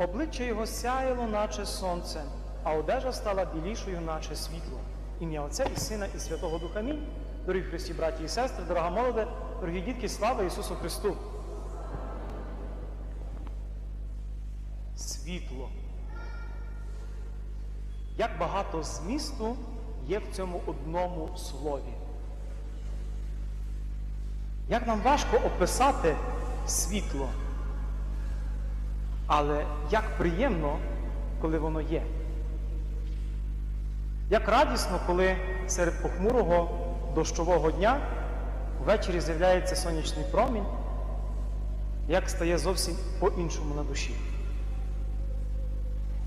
Обличчя його сяяло, наче сонце, а одежа стала білішою, наче світло. Ім'я Отця і Сина, і Святого Духа Мій. Дорогі Христі, браті і сестри, дорога молоде, дорогі дітки, слава Ісусу Христу! Світло. Як багато змісту є в цьому одному слові. Як нам важко описати світло, але як приємно, коли воно є. Як радісно, коли серед похмурого дощового дня ввечері з'являється сонячний промінь, як стає зовсім по-іншому на душі.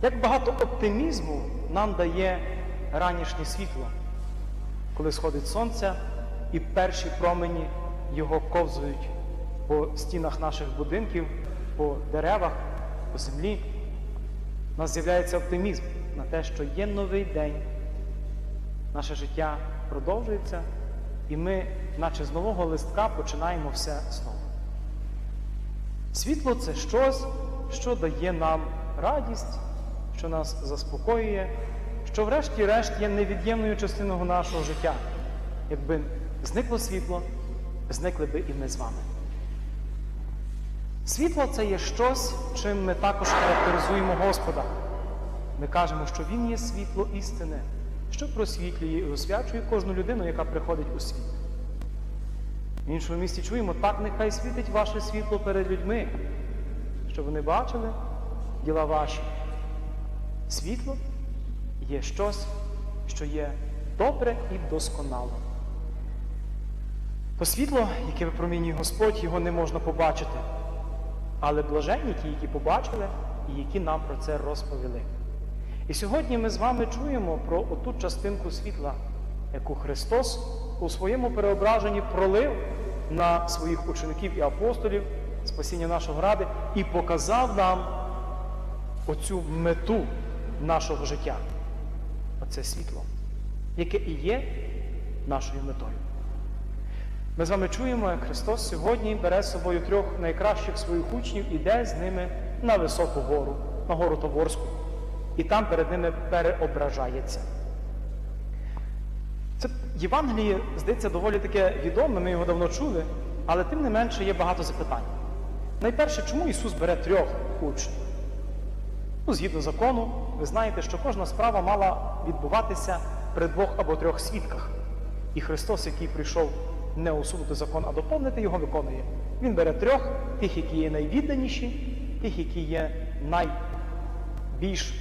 Як багато оптимізму нам дає ранішнє світло, коли сходить сонце і перші промені його ковзують по стінах наших будинків, по деревах, по землі. У нас з'являється оптимізм на те, що є новий день, наше життя продовжується, і ми, наче з нового листка, починаємо все знову. Світло це щось, що дає нам радість, що нас заспокоює, що, врешті-решт, є невід'ємною частиною нашого життя. Якби зникло світло, зникли би і ми з вами. Світло це є щось, чим ми також характеризуємо Господа. Ми кажемо, що Він є світло істини, що просвітлює і освячує кожну людину, яка приходить у світ. В іншому місці чуємо, так нехай світить ваше світло перед людьми, щоб вони бачили діла ваші. Світло є щось, що є добре і досконало. То світло, яке випромінює Господь, його не можна побачити. Але блаженні ті, які побачили і які нам про це розповіли. І сьогодні ми з вами чуємо про оту частинку світла, яку Христос у своєму переображенні пролив на своїх учеників і апостолів, спасіння нашого ради, і показав нам оцю мету нашого життя. Оце світло, яке і є нашою метою. Ми з вами чуємо, як Христос сьогодні бере з собою трьох найкращих своїх учнів і йде з ними на високу гору, на гору Тоборську, і там перед ними переображається. Це Євангеліє, здається, доволі таке відоме, ми його давно чули, але тим не менше є багато запитань. Найперше, чому Ісус бере трьох учнів? Ну, згідно закону, ви знаєте, що кожна справа мала відбуватися при двох або трьох свідках. І Христос, який прийшов не усунути закон, а доповнити його виконує. Він бере трьох, тих, які є найвідданіші, тих, які є найбільш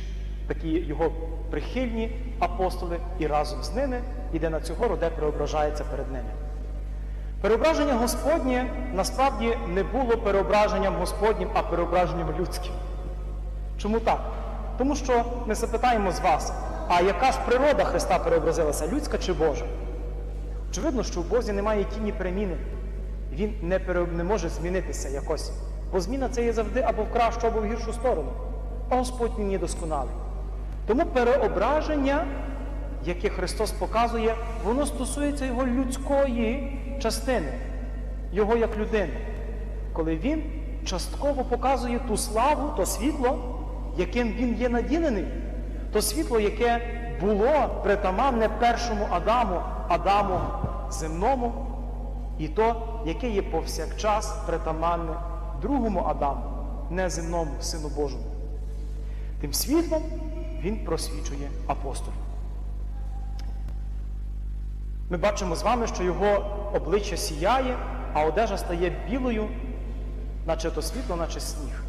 такі його прихильні апостоли, і разом з ними йде на цю гору, де преображається перед ними. Переображення Господнє насправді не було переображенням Господнім, а переображенням людським. Чому так? Тому що ми запитаємо з вас, а яка ж природа Христа переобразилася, людська чи Божа? Очевидно, що в Бозі немає тіні переміни. Він не, пере... не може змінитися якось. Бо зміна це є завжди або в кращу, або в гіршу сторону. А Господь є досконалий. Тому переображення, яке Христос показує, воно стосується його людської частини, його як людини. Коли він частково показує ту славу, то світло, яким він є наділений, то світло, яке було притаманне першому Адаму, Адаму земному, і то, яке є повсякчас притаманне другому Адаму, неземному, Сину Божому. Тим світлом він просвічує апостолів. Ми бачимо з вами, що його обличчя сіяє, а одежа стає білою, наче то світло, наче сніг.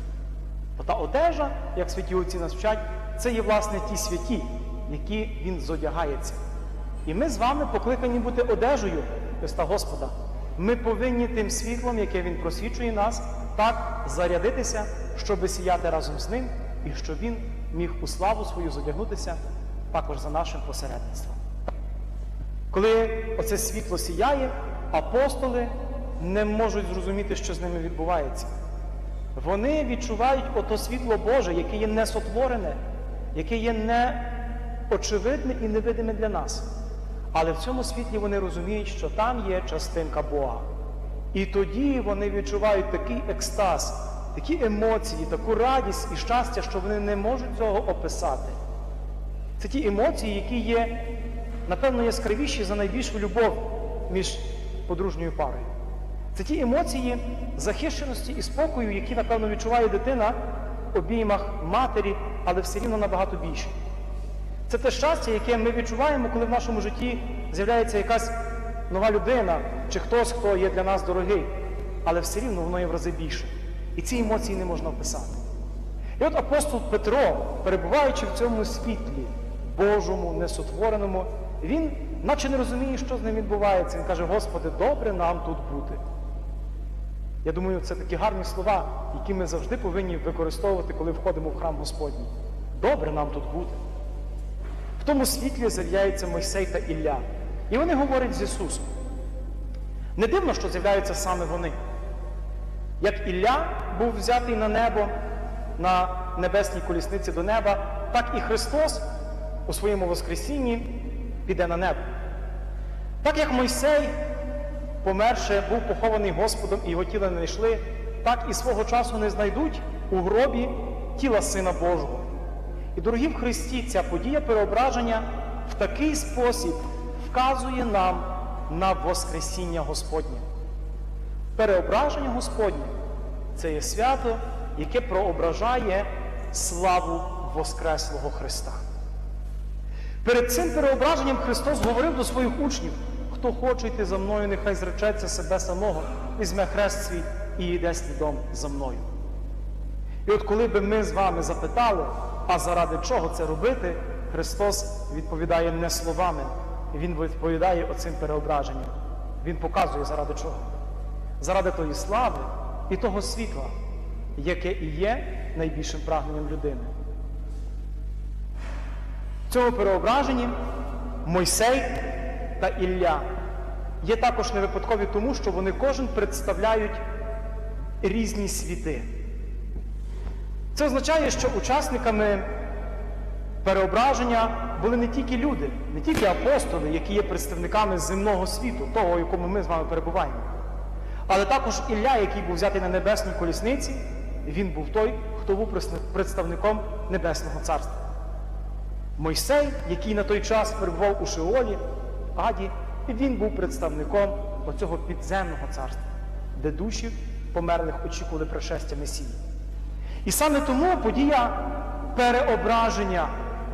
Бо та одежа, як святі отці нас вчать, це є власне ті святі, які він зодягається. І ми з вами покликані бути одежею Христа Господа. Ми повинні тим світлом, яке Він просвічує нас, так зарядитися, щоб сіяти разом з ним, і щоб він міг у славу свою зодягнутися також за нашим посередництвом. Коли оце світло сіяє, апостоли не можуть зрозуміти, що з ними відбувається. Вони відчувають ото світло Боже, яке є несотворене, яке є неочевидне і невидиме для нас. Але в цьому світлі вони розуміють, що там є частинка Бога. І тоді вони відчувають такий екстаз, такі емоції, таку радість і щастя, що вони не можуть цього описати. Це ті емоції, які є, напевно, яскравіші за найбільшу любов між подружньою парою. Це ті емоції захищеності і спокою, які, напевно, відчуває дитина в обіймах матері, але все рівно набагато більше. Це те щастя, яке ми відчуваємо, коли в нашому житті з'являється якась нова людина чи хтось, хто є для нас дорогий, але все рівно воно є в рази більше. І ці емоції не можна описати. І от апостол Петро, перебуваючи в цьому світлі, Божому, несотвореному, він наче не розуміє, що з ним відбувається. Він каже, Господи, добре нам тут бути. Я думаю, це такі гарні слова, які ми завжди повинні використовувати, коли входимо в храм Господній. Добре нам тут бути. В тому світлі з'являються Мойсей та Ілля. І вони говорять з Ісусом. Не дивно, що з'являються саме вони. Як Ілля був взятий на небо, на небесній колісниці до неба, так і Христос у своєму Воскресінні піде на небо. Так як Мойсей, померше, був похований Господом і його тіла не знайшли, так і свого часу не знайдуть у гробі тіла Сина Божого. І, дорогі в Христі, ця подія переображення в такий спосіб вказує нам на Воскресіння Господнє. Переображення Господнє це є свято, яке проображає славу Воскреслого Христа. Перед цим переображенням Христос говорив до своїх учнів, хто хоче йти за мною, нехай зречеться себе самого, візьме хрест свій і йде слідом за мною. І от коли би ми з вами запитали, а заради чого це робити, Христос відповідає не словами, Він відповідає оцим переображенням. Він показує заради чого. Заради тої слави і того світла, яке і є найбільшим прагненням людини. В цьому переображенні Мойсей та Ілля є також не випадкові тому, що вони кожен представляють різні світи. Це означає, що учасниками переображення були не тільки люди, не тільки апостоли, які є представниками земного світу, того, в якому ми з вами перебуваємо, але також Ілля, який був взятий на небесній колісниці, він був той, хто був представником Небесного Царства. Мойсей, який на той час перебував у Шеолі, Аді, він був представником оцього підземного царства, де душі померлих очікували пришестя Месії. І саме тому подія переображення,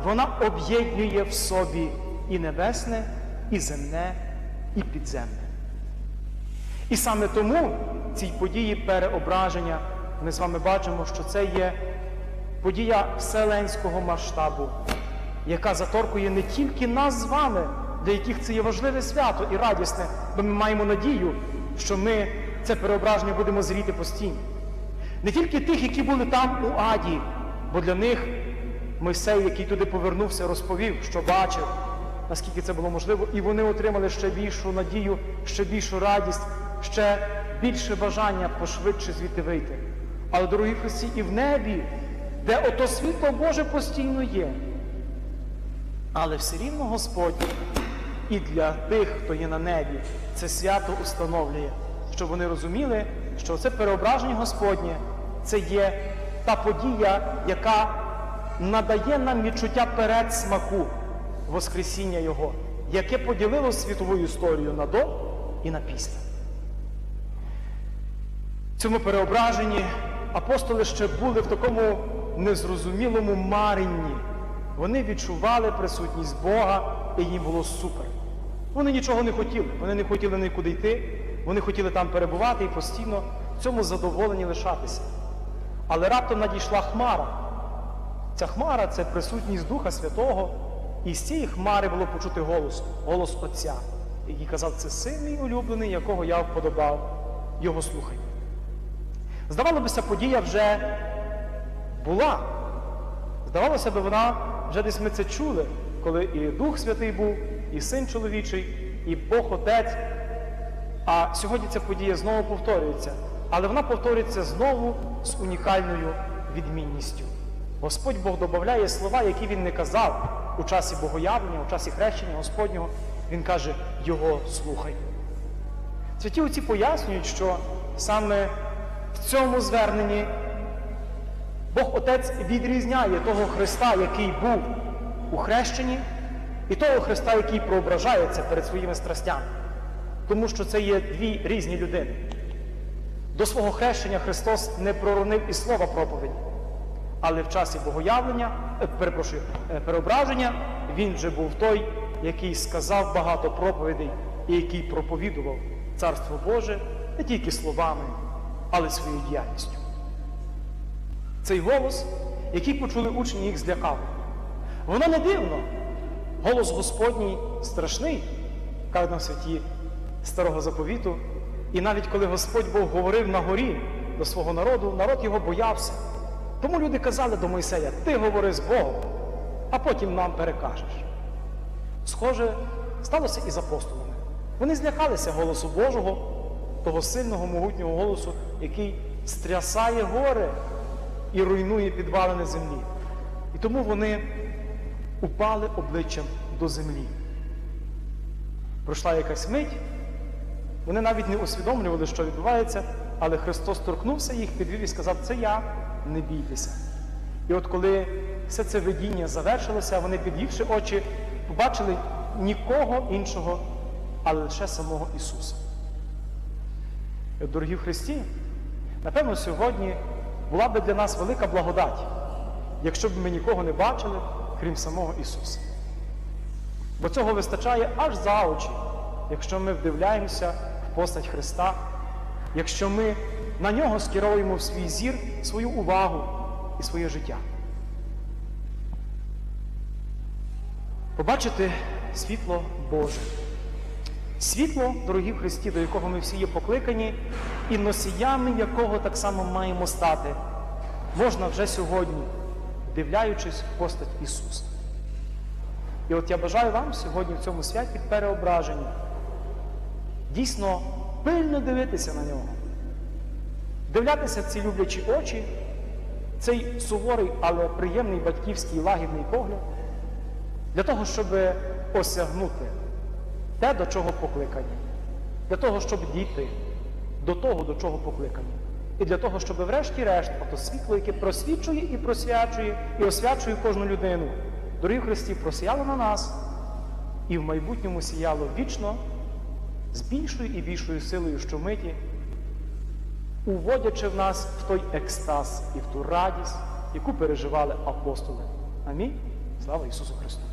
вона об'єднує в собі і небесне, і земне, і підземне. І саме тому цій події переображення ми з вами бачимо, що це є подія вселенського масштабу, яка заторкує не тільки нас з вами, для яких це є важливе свято і радісне, бо ми маємо надію, що ми це переображення будемо зріти постійно. Не тільки тих, які були там у Аді, бо для них Мойсей, який туди повернувся, розповів, що бачив, наскільки це було можливо, і вони отримали ще більшу надію, ще більшу радість, ще більше бажання пошвидше звідти вийти. Але, дорогі Христі, і в небі, де ото світло Боже постійно є. Але все рівно Господь і для тих, хто є на небі, це свято установлює, щоб вони розуміли, що це переображення Господнє це є та подія, яка надає нам відчуття передсмаку Воскресіння Його, яке поділило світову історію на до і на після. В цьому переображенні апостоли ще були в такому незрозумілому маренні. Вони відчували присутність Бога, і їм було супер. Вони нічого не хотіли, вони не хотіли нікуди йти, вони хотіли там перебувати і постійно в цьому задоволені лишатися. Але раптом надійшла хмара. Ця хмара це присутність Духа Святого, і з цієї хмари було почути голос, голос Отця, який казав, це син мій улюблений, якого я вподобав, його слухай. Здавалося б, подія вже була. Здавалося б, вона вже десь ми це чули, коли і Дух Святий був, і Син чоловічий, і Бог Отець. А сьогодні ця подія знову повторюється. Але вона повторюється знову з унікальною відмінністю. Господь Бог додає слова, які він не казав у часі богоявлення, у часі хрещення Господнього. Він каже, Його слухай. Святі отці пояснюють, що саме в цьому зверненні Бог Отець відрізняє того Христа, який був у хрещенні, і того Христа, який проображається перед своїми страстями. Тому що це є дві різні людини. До свого хрещення Христос не проронив і слова проповіді. Але в часі богоявлення, е, перепрошую, е, переображення, він вже був той, який сказав багато проповідей і який проповідував Царство Боже не тільки словами, але своєю діяльністю. Цей голос, який почули учні, їх злякав. Воно не дивно. Голос Господній страшний, кажуть нам святі старого заповіту. І навіть коли Господь Бог говорив на горі до свого народу, народ його боявся. Тому люди казали до Мойсея, ти говори з Богом, а потім нам перекажеш. Схоже, сталося і з апостолами. Вони злякалися голосу Божого, того сильного, могутнього голосу, який стрясає гори і руйнує підвалини землі. І тому вони упали обличчям до землі. Пройшла якась мить, вони навіть не усвідомлювали, що відбувається, але Христос торкнувся їх, підвів і сказав, це я, не бійтеся. І от коли все це видіння завершилося, вони, підвівши очі, побачили нікого іншого, але лише самого Ісуса. І от, Дорогі в Христі, напевно, сьогодні була би для нас велика благодать, якщо б ми нікого не бачили, крім самого Ісуса. Бо цього вистачає аж за очі, якщо ми вдивляємося постать Христа, якщо ми на нього скеровуємо в свій зір свою увагу і своє життя. Побачити світло Боже. Світло, дорогі в Христі, до якого ми всі є покликані, і носіями якого так само маємо стати, можна вже сьогодні, дивляючись в постать Ісуса. І от я бажаю вам сьогодні в цьому святі переображення дійсно пильно дивитися на нього, дивлятися в ці люблячі очі, цей суворий, але приємний батьківський лагідний погляд, для того, щоб осягнути те, до чого покликані, для того, щоб дійти до того, до чого покликані. І для того, щоб врешті-решт, ото світло, яке просвічує і просвячує, і освячує кожну людину, дорогі Христі, просіяло на нас і в майбутньому сіяло вічно з більшою і більшою силою щомиті, уводячи в нас в той екстаз і в ту радість, яку переживали апостоли. Амінь. Слава Ісусу Христу!